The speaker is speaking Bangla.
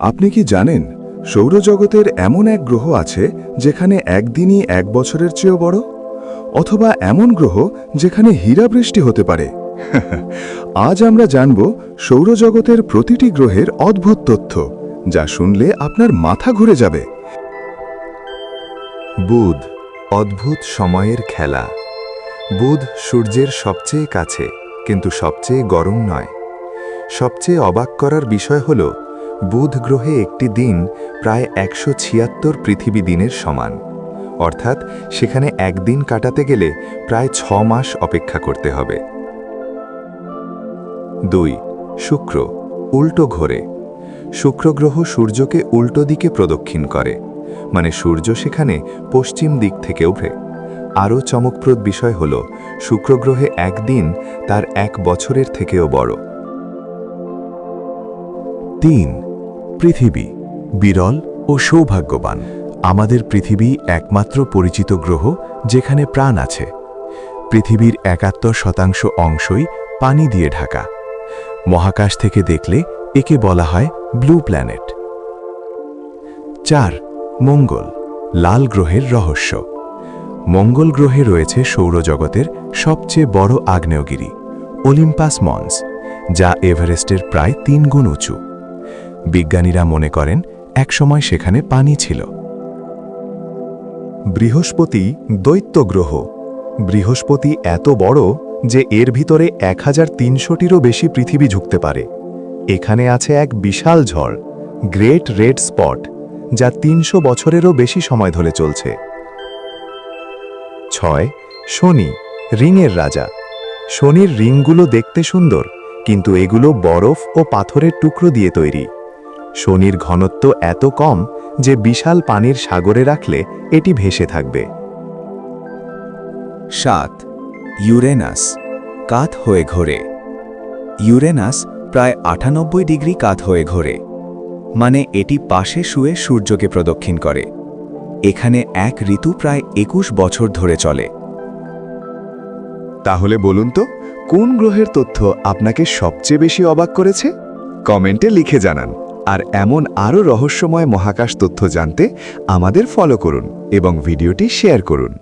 আপনি কি জানেন, সৌরজগতের এমন এক গ্রহ আছে যেখানে একদিনই এক বছরের চেয়েও বড়? অথবা এমন গ্রহ যেখানে হীরা বৃষ্টি হতে পারে? আজ আমরা জানব সৌরজগতের প্রতিটি গ্রহের অদ্ভুত তথ্য, যা শুনলে আপনার মাথা ঘুরে যাবে। বুধ, অদ্ভুত সময়ের খেলা। বুধ সূর্যের সবচেয়ে কাছে, কিন্তু সবচেয়ে গরম নয়। সবচেয়ে অবাক করার বিষয় হল বুধ গ্রহে একটি দিন প্রায় একশো ছিয়াত্তর পৃথিবী দিনের সমান। অর্থাৎ সেখানে একদিন কাটাতে গেলে প্রায় ছ মাস অপেক্ষা করতে হবে। দুই, শুক্র, উল্টো ঘোরে। শুক্র গ্রহ সূর্যকে উল্টো দিকে প্রদক্ষিণ করে মানে সূর্য সেখানে পশ্চিম দিক থেকে ওঠে আরও চমকপ্রদ বিষয় হল শুক্র গ্রহে একদিন তার এক বছরের থেকেও বড়। তিন পৃথিবী বিরল ও সৌভাগ্যবান। আমাদের পৃথিবী একমাত্র পরিচিত গ্রহ যেখানে প্রাণ আছে। পৃথিবীর একাত্তর শতাংশ অংশই পানি দিয়ে ঢাকা। মহাকাশ থেকে দেখলে একে বলা হয় ব্লু প্ল্যানেট। চার, মঙ্গল, লাল গ্রহের রহস্য। মঙ্গল গ্রহে রয়েছে সৌরজগতের সবচেয়ে বড় আগ্নেয়গিরি অলিম্পাস মন্স, যা এভারেস্টের প্রায় তিন গুণ উঁচু। বিজ্ঞানীরা মনে করেন একসময় সেখানে পানি ছিল। বৃহস্পতি দৈত্য গ্রহ বৃহস্পতি এত বড় যে এর ভিতরে এক হাজার তিনশোটিরও বেশি পৃথিবী ঝুঁকতে পারে। এখানে আছে এক বিশাল ঝড় গ্রেট রেড স্পট যা তিনশো বছরেরও বেশি সময় ধরে চলছে। ছয়, শনি, রিংয়ের রাজা। শনির রিংগুলো দেখতে সুন্দর, কিন্তু এগুলো বরফ ও পাথরের টুকরো দিয়ে তৈরি। শনির ঘনত্ব এত কম যে বিশাল পানির সাগরে রাখলে এটি ভেসে থাকবে। সাত, ইউরেনাস, কাত হয়ে ঘোরে। ইউরেনাস প্রায় আটানব্বই ডিগ্রি কাত হয়ে ঘোরে মানে এটি পাশে শুয়ে সূর্যকে প্রদক্ষিণ করে। এখানে এক ঋতু প্রায় একুশ বছর ধরে চলে। তাহলে বলুন তো, কোন গ্রহের তথ্য আপনাকে সবচেয়ে বেশি অবাক করেছে? কমেন্টে লিখে জানান। আর এমন আরও রহস্যময় মহাকাশ তথ্য জানতে আমাদের ফলো করুন এবং ভিডিওটি শেয়ার করুন।